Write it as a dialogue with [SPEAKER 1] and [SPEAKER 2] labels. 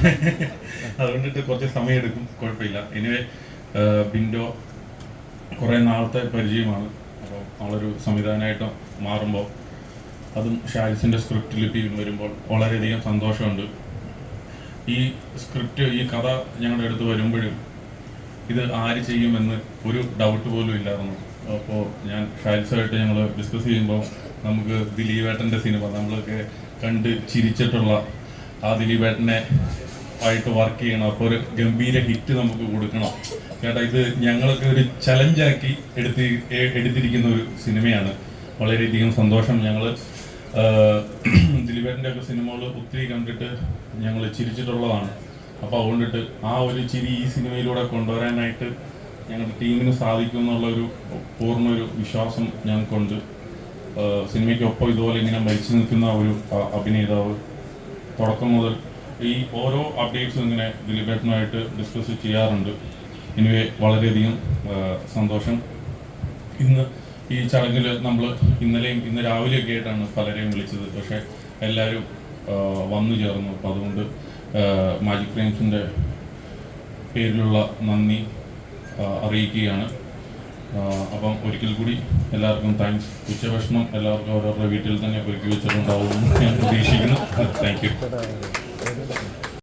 [SPEAKER 1] അതുകൊണ്ടിട്ട് കുറച്ച് സമയം എടുക്കും കുഴപ്പമില്ല എനിവേ ബിൻഡോ കുറേ നാളത്തെ പരിചയമാണ്. അപ്പോൾ നമ്മളൊരു സംവിധാനമായിട്ട് മാറുമ്പോൾ അതും ഷാരിസിന്റെ സ്ക്രിപ്റ്റ് ലിപി വരുമ്പോൾ വളരെയധികം സന്തോഷമുണ്ട്. ഈ സ്ക്രിപ്റ്റ് ഈ കഥ ഞങ്ങളുടെ അടുത്ത് വരുമ്പോഴും ഇത് ആര് ചെയ്യുമെന്ന് ഒരു ഡൗട്ട് പോലും ഇല്ലായിരുന്നു. അപ്പോൾ ഞാൻ ഷാരിസുമായിട്ട് ഞങ്ങൾ ഡിസ്കസ് ചെയ്യുമ്പോൾ നമുക്ക് ദിലീപേട്ടന്റെ സിനിമ നമ്മളൊക്കെ കണ്ട് ചിരിച്ചിട്ടുള്ള ആ ദിലീപേട്ടനെ ആയിട്ട് വർക്ക് ചെയ്യണം. അപ്പോൾ ഒരു ഗംഭീര ഹിറ്റ് നമുക്ക് കൊടുക്കണം. ചേട്ടാ ഇത് ഞങ്ങളൊക്കെ ഒരു ചലഞ്ചാക്കി എടുത്ത് എടുത്തിരിക്കുന്ന ഒരു സിനിമയാണ്. വളരെയധികം സന്തോഷം. ഞങ്ങൾ ദിലീപേട്ടന്റെ ഒക്കെ സിനിമകൾ ഒത്തിരി കണ്ടിട്ട് ഞങ്ങൾ ചിരിച്ചിട്ടുള്ളതാണ്. അപ്പോൾ അതുകൊണ്ടിട്ട് ആ ഒരു ചിരി ഈ സിനിമയിലൂടെ കൊണ്ടുവരാനായിട്ട് ഞങ്ങളുടെ ടീമിന് സാധിക്കും എന്നുള്ളൊരു പൂർണ ഒരു വിശ്വാസം ഞങ്ങൾക്കുണ്ട്. സിനിമയ്ക്കൊപ്പം ഇതുപോലെ ഇങ്ങനെ മരിച്ചു നിൽക്കുന്ന ഒരു അഭിനേതാവ് തുടക്കം മുതൽ ഈ ഓരോ അപ്ഡേറ്റ്സും ഇങ്ങനെ ദിലീപേട്ടനുമായിട്ട് ഡിസ്കസ് ചെയ്യാറുണ്ട്. എനിവേ വളരെയധികം സന്തോഷം. ഇന്ന് ഈ ചടങ്ങിൽ നമ്മൾ ഇന്നലെയും ഇന്ന് രാവിലെയൊക്കെ ആയിട്ടാണ് പലരെയും വിളിച്ചത്. പക്ഷേ എല്ലാവരും വന്നു ചേർന്നു. അപ്പം അതുകൊണ്ട് മാജിക് ഫ്രെയിംസിന്റെ പേരിലുള്ള നന്ദി അറിയിക്കുകയാണ്. അപ്പം ഒരിക്കൽ കൂടി എല്ലാവർക്കും താങ്ക്സ് ഉച്ചഭക്ഷണം എല്ലാവർക്കും അവരവരുടെ വീട്ടിൽ തന്നെ ഒരുക്കി വെച്ചിട്ടുണ്ടാവുമെന്ന് ഞാൻ പ്രതീക്ഷിക്കുന്നു. Thank you Öyle mi?